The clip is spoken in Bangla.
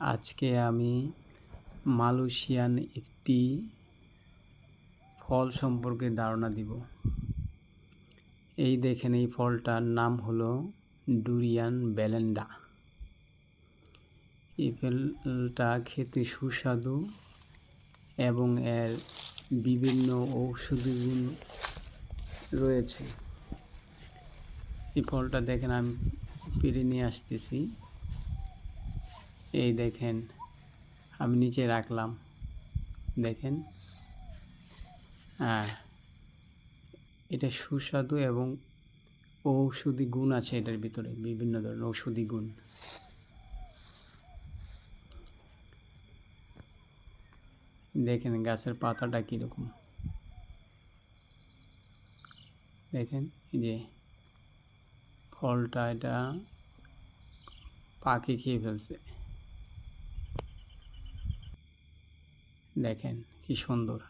আজকে আমি মালয়েশিয়ান একটি ফল সম্পর্কে ধারণা দিব। এই দেখেন, এই ফলটার নাম হলো ডুরিয়ান বেলেন্ডা এই ফলটা খেতে সুস্বাদু এবং এর বিভিন্ন ঔষধি গুণ রয়েছে। এই ফলটা দেখেন, আমি পেরে নিয়ে আসতেছি। এই দেখেন, আমি নিচে রাখলাম। দেখেন হ্যাঁ এটা সুস্বাদু এবং ঔষধি গুণ আছে এটার ভিতরে, বিভিন্ন ধরনের ঔষধি গুণ। দেখেন গাছের পাতাটা কীরকম। দেখেন যে ফলটা এটা পাখি খেয়ে ফেলছে। দেখেন কি সুন্দর।